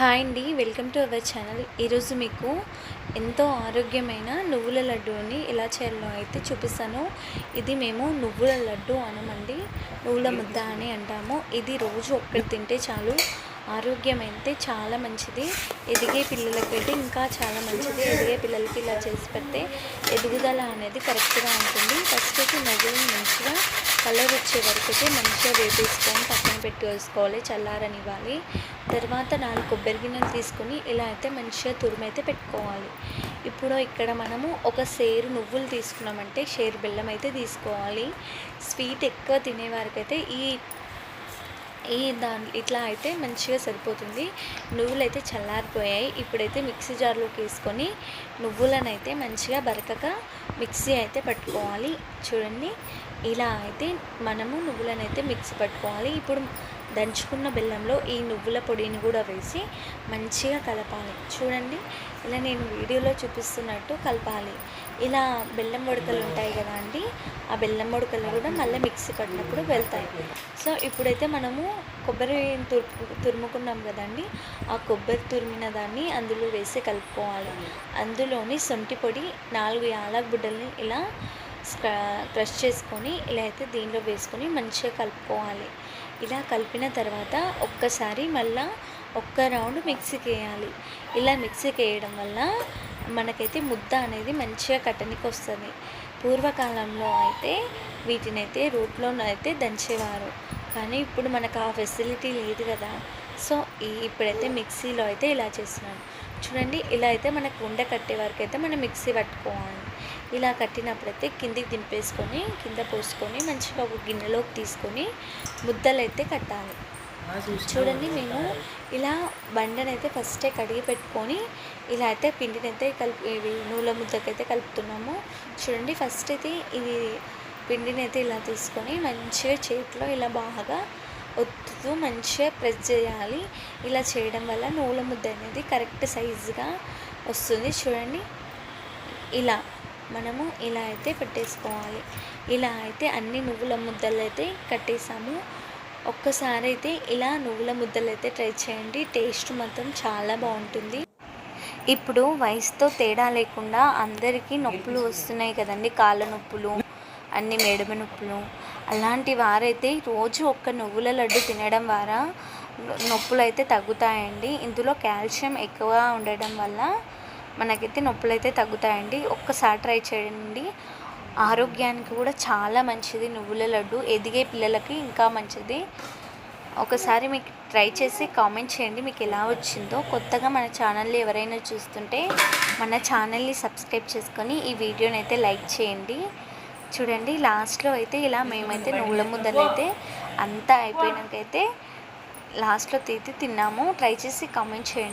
Hi అండి welcome to our channel. ఈరోజు మీకు ఎంతో ఆరోగ్యమైన నువ్వుల లడ్డూని ఎలా చేయాలో అయితే చూపిస్తాను. ఇది మేము నువ్వుల లడ్డు అనమండి నువ్వుల ముద్ద అని అంటాము. ఇది రోజు ఒక్కటి తింటే చాలు ఆరోగ్యం అయితే చాలా మంచిది. ఎదిగే పిల్లలకైతే ఇంకా చాలా మంచిది. ఎదిగే పిల్లలకి ఇలా చేసి పెడితే ఎదుగుదల అనేది కరెక్ట్గా ఉంటుంది. ఫస్ట్ అయితే నువ్వులను మంచిగా కలర్ వచ్చే వరకు అయితే మంచిగా వేపేసుకొని పక్కన పెట్టి వేసుకోవాలి చల్లారనివ్వాలి. తర్వాత నాలుగు కొబ్బరి గిన్నెలు తీసుకొని ఇలా అయితే మంచిగా తురుమైతే పెట్టుకోవాలి. ఇప్పుడు ఇక్కడ మనము ఒక సేరు నువ్వులు తీసుకున్నామంటే షేర్ బెల్లం అయితే తీసుకోవాలి. స్వీట్ ఎక్కువ తినేవారికైతే ఈ ఈ దాని ఇట్లా అయితే మంచిగా సరిపోతుంది. నువ్వులు అయితే చల్లారిపోయాయి. ఇప్పుడైతే మిక్సీ జార్లోకి వేసుకొని నువ్వులను అయితే మంచిగా బరకగా మిక్సీ అయితే పట్టుకోవాలి. చూడండి. ఇలా అయితే మనము నువ్వులను అయితే మిక్సీ పట్టుకోవాలి. ఇప్పుడు దంచుకున్న బెల్లంలో ఈ నువ్వుల పొడిని కూడా వేసి మంచిగా కలపాలి. చూడండి. ఇలా నేను వీడియోలో చూపిస్తున్నట్టు కలపాలి. ఇలా బెల్లం ఉడకలు ఉంటాయి కదా ఆ బెల్లం ముడకలు కూడా మళ్ళీ మిక్సీ పట్టినప్పుడు వెళ్తాయి. సో ఇప్పుడైతే మనము కొబ్బరి తురుపు తురుముకున్నాం కదండి. ఆ కొబ్బరి తురిమిన దాన్ని అందులో వేసి కలుపుకోవాలి. అందులోని సొంటి పొడి నాలుగు యాలక్ బుడ్డల్ని ఇలా క్రష్ చేసుకొని ఇలా అయితే దీనిలో వేసుకొని మంచిగా కలుపుకోవాలి. ఇలా కలిపిన తర్వాత ఒక్కసారి మళ్ళా ఒక్క రౌండ్ మిక్సీకి వేయాలి. ఇలా మిక్సీకి వేయడం వల్ల మనకైతే ముద్ద అనేది మంచిగా కట్టనికి వస్తుంది. పూర్వకాలంలో అయితే వీటిని అయితే రోట్లో అయితే దంచేవారు. కానీ ఇప్పుడు మనకు ఆ ఫెసిలిటీ లేదు కదా. సో ఈ ఇప్పుడైతే మిక్సీలో అయితే ఇలా చేస్తున్నాను చూడండి ఇలా అయితే మనకు ఉండ కట్టే వరకు అయితే మనం మిక్సీ పట్టుకోవాలి. ఇలా కట్టినప్పుడైతే కిందికి దింపేసుకొని కింద పోసుకొని మంచిగా ఒక గిన్నెలోకి తీసుకొని ముద్దలు అయితే కట్టాలి చూడండి మేము ఇలా బండనైతే ఫస్టే కడిగి పెట్టుకొని ఇలా అయితే పిండిని అయితే కలిపి ఇవి నూల ముద్దకైతే కలుపుతున్నాము. చూడండి ఫస్ట్ అయితే ఇది పిండిని అయితే ఇలా తీసుకొని మంచిగా చేతిలో ఇలా బాగా ఒత్తుతూ మంచిగా ప్రెస్ చేయాలి. ఇలా చేయడం వల్ల నూల ముద్ద అనేది కరెక్ట్ సైజుగా వస్తుంది. చూడండి ఇలా మనము ఇలా అయితే పెట్టేసుకోవాలి. ఇలా అయితే అన్ని నువ్వుల ముద్దలు అయితే కట్టేసాము. ఒక్కసారి అయితే ఇలా నువ్వుల ముద్దలు అయితే ట్రై చేయండి. టేస్ట్ మాత్రం చాలా బాగుంటుంది. ఇప్పుడు వయసుతో తేడా లేకుండా అందరికీ నొప్పులు వస్తున్నాయి కదండి. కాళ్ళ నొప్పులు అన్ని మెడమ నొప్పులు. అలాంటి వారైతే రోజు ఒక్క నువ్వుల లడ్డు తినడం ద్వారా నొప్పులు అయితే తగ్గుతాయండి. ఇందులో కాల్షియం ఎక్కువగా ఉండడం వల్ల మనకైతే నొప్పులు అయితే తగ్గుతాయండి. ఒక్కసారి ట్రై చేయండి. ఆరోగ్యానికి కూడా చాలా మంచిది నువ్వుల లడ్డు. ఎదిగే పిల్లలకి ఇంకా మంచిది. ఒకసారి మీకు ట్రై చేసి కామెంట్ చేయండి మీకు ఎలా వచ్చిందో. కొత్తగా మన ఛానల్ని ఎవరైనా చూస్తుంటే మన ఛానల్ని సబ్స్క్రైబ్ చేసుకొని ఈ వీడియోని అయితే లైక్ చేయండి. చూడండి లాస్ట్లో అయితే ఇలా మేమైతే నువ్వుల ముద్దలు అయితే అంతా అయిపోయినాకైతే లాస్ట్లో తీసి తిన్నాము. ట్రై చేసి కామెంట్ చేయండి.